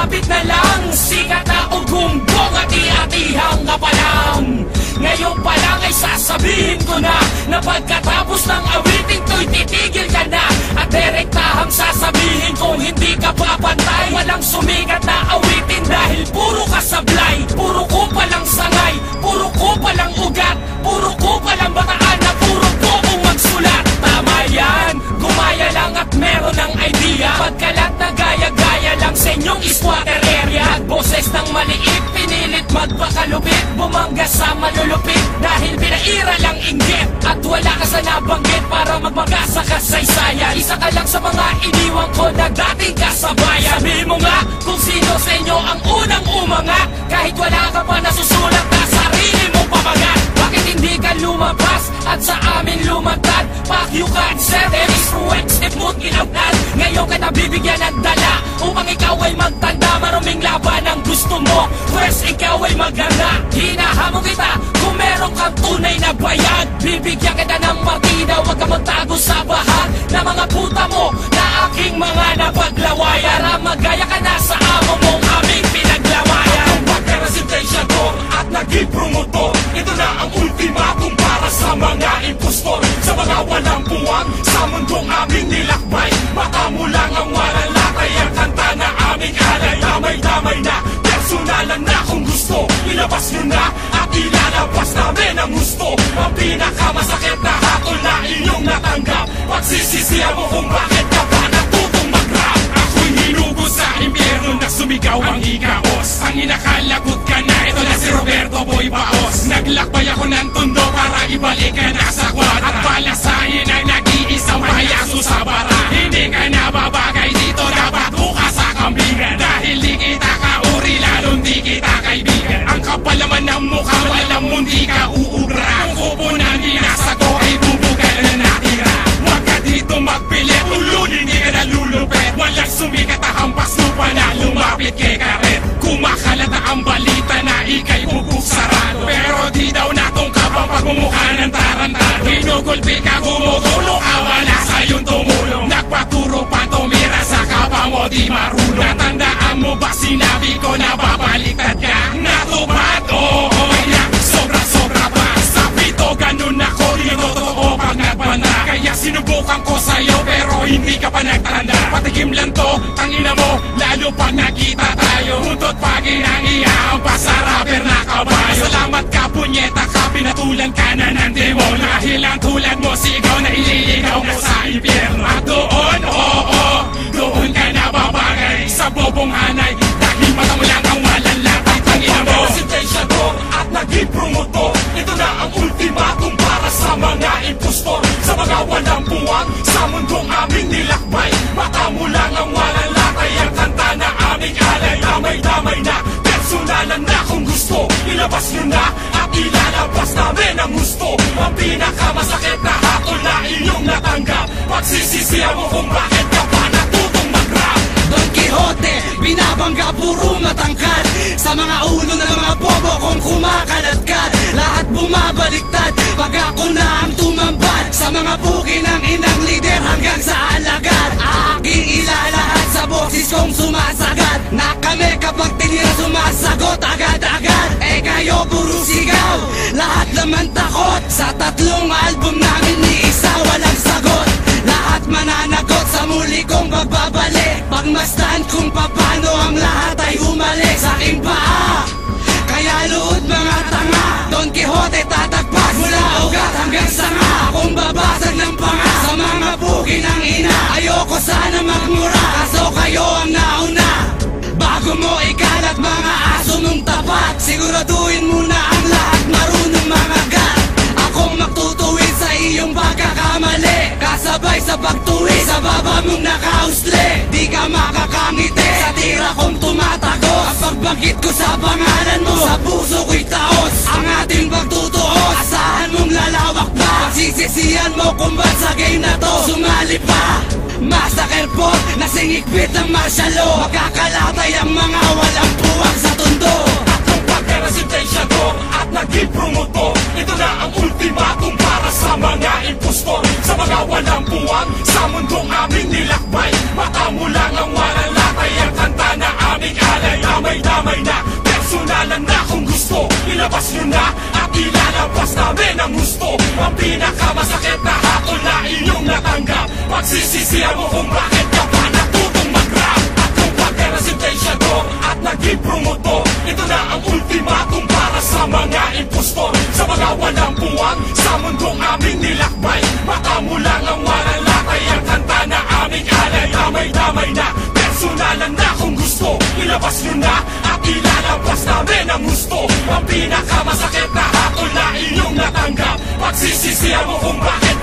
lumapit na lang Sikat na ugumbong at iatihang na palang Ngayon pa lang ay sasabihin ko na Na pagkatapos ng awiting to'y titigil ka na. At direktahang sasabihin kung hindi ka papantay. Walang sumikat na awitin dahil puro ka sablay. Puro ko palang sangay, puro ng maliit, pinilit magpakalupit. Bumangga sa malulupit dahil pinaira lang inggit. At wala ka sa nabanggit para magmaga sa kasaysayan. Isa ka lang sa mga iniwan ko na dating kasabayan. Sabihin mo nga kung sino sa inyo ang unang umangat Kahit wala ka pa nasusulat na sarili mo pamagat lumabas at sa amin lumagtad Fuck you cancer, there is if mo't kinabnan Ngayon ka nabibigyan ng dala. Upang ikaw ay magtanda Maruming laban ang gusto mo. First ikaw ay maganda Hinahamon kita. Kung meron kang tunay na bayad Bibigyan kita ng partida Huwag ka magtago sa bahag Na mga puta mo. Na aking mga napaglawayan Para magaya para ibalik ka na sa kwadra At palasahin ang nag-iisang payaso sa bara. Hindi ka na babagay dito, dapat ka sa kambingan. Dahil di kita kauri, lalong di kita kaibigan. Ang kapal naman ng mukha, walang mundi ka uubra. Kung kupunan binasa ko ay bubugal na natira. Huwag ka dito magpilit, ulun hindi ka nalulupit. Walang sumikat na hampas lupa na lumapit kay karet. Kumakalat na ang balita na ikay bubuk ang pagmumukha ng tarantado Ginugulpi ka, gumugulong ka, wala sa'yong tumulong Nagpaturo pa tumira sa kapa mo di marunong Natandaan mo ba sinabi ko na babaliktad ka? Natupad, oo, yak, sobra-sobra pa. Sa pito, ganun ako, di totoo pag nagbana Kaya sinubukan ko sa'yo pero hindi ka pa nagtanda. Patikim lang to, tangina mo, lalo pag nakita tayo. Muntot pag inangiyahan pa sa rapper na kabayo Salamat ka, punyeta ka, pinatulan ka na ng demonyo. Dahil ang tulad mo, sigaw na ililigaw mo sa impyerno. At doon, oo, doon ka na babagay Sa bobong hanay, dahil mata mo lang Pagsisisihan mo kung bakit ka pa natutong mag-rap Don Quixote, binabangga puro matangkad. Sa mga ulo ng mga bobo kung kumakalatkat Lahat bumabaliktad pag ako na ang tumambad. Sa mga buki ng inang lider hanggang sa alagad. Aking ilalahat sa boses kong sumasagat Na kami kapag tinira sumasagot agad-agad. Eh kayo puro sigaw, lahat naman takot. Sa tatlong album namin sa muli kong pagbabalik Pagmasdan kung papano ang lahat ay umalik Sa aking paa. Kaya luod mga tanga Don Quixote tatagpas Mula ugat hanggang sanga. Akong babasag ng panga Sa mga buki ng ina. Ayoko sana magmura Kaso kayo ang nauna. Bago mo ikalat mga aso mong tapat Siguraduhin mo na ang lahat. Marunong mga gat Akong magtutuwid sa iyong pagkakamali Kasabay sa pagtuwi sa baba mong nakausli Di ka makakangiti sa tira kong tumatago. Ang pagbanggit ko sa pangalan mo Sa puso ko'y taos. Ang ating pagtutuos Asahan mong lalawak pa Pagsisisihan mo kung ba't sa game na to Sumali pa. Massacre po, nasingikpit ng martial law. Magkakalatay ang mga walang puwang damay na Personalan na kung gusto. Ilabas nyo na at ilalabas namin ang gusto. Ang pinakamasakit na hatol na inyong natanggap. Pagsisisihan mo kung bakit ka pa natutong mag-rap. At kung pagka-resentensya ko at naging promoto Ito na ang ultimatum para sa mga impostor. Sa mga walang puwang sa mundong aming nilakbay. Mata mo lang ang walang lakay Ang kanta na aming alay Damay-damay na personalan na kung gusto. Ilabas nyo na at ilalabas namin ang gusto. Ang pinakamasakit na hakol na inyong natanggap. Pagsisisihan mo kung bakit